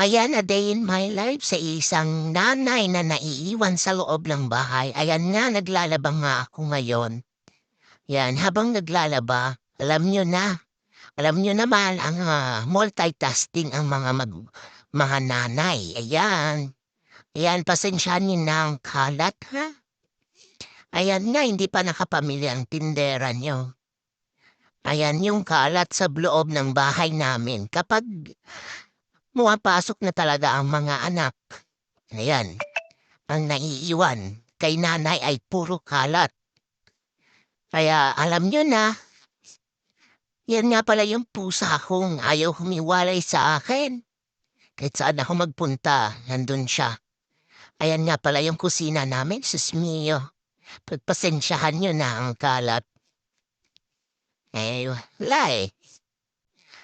Ayan, a day in my life sa isang nanay na naiiwan sa loob ng bahay. Ayan nga, naglalaba nga ako ngayon. Yan, habang naglalaba, alam nyo na, alam nyo naman ang ah, multitasking ang mga mag, mga nanay. Ayan. Ayan, pasensyahan nyo na ang kalat, ha? Ayan nga, hindi pa nakapamilya ang tindera nyo. Ayan yung kalat sa loob ng bahay namin. Kapag Pumapasok na talaga ang mga anak. Ayan, ang naiiwan kay nanay ay puro kalat. Kaya alam nyo na, yan nga pala yung pusa kong ayaw humiwalay sa akin. Kahit saan ako magpunta, nandun siya. Ayan nga pala yung kusina namin, sus mio. Pagpasensyahan nyo na ang kalat. Eh, wala eh.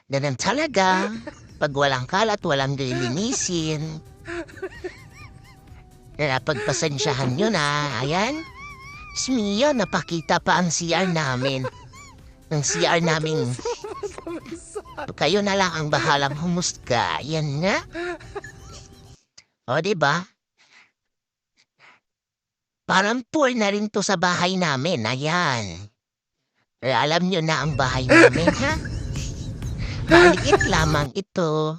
Ganun talaga. Pag walang kalat, walang lilinisin. Kaya pagpasensyahan nyo na, ayan. Smiyo, napakita pa ang CR namin. Ang CR namin. Kayo na lang ang bahalang humusga. Yan nga. O, di ba? Parang poor na rin to sa bahay namin. Ayan. Alam nyo na ang bahay namin, ha? Maliit lamang ito.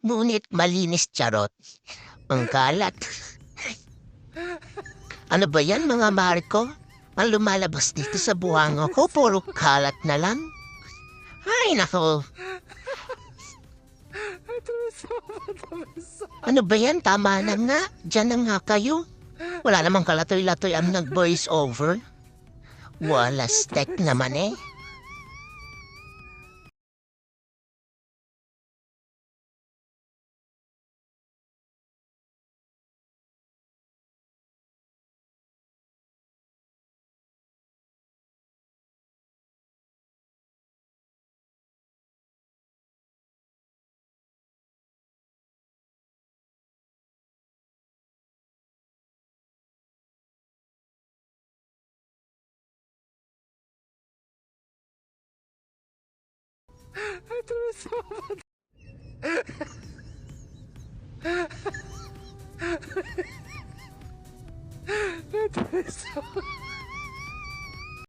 Ngunit malinis charot. Ang kalat. Ano ba yan mga Marco? Ang lumalabas dito sa buhanga ko, puro kalat na lang. Ay, nako. Ano ba yan? Tama na nga. Diyan na nga kayo. Wala namang kalatoy-latoy ang nag-voice over. Wala stek naman eh. I threw a snowball. I threw a.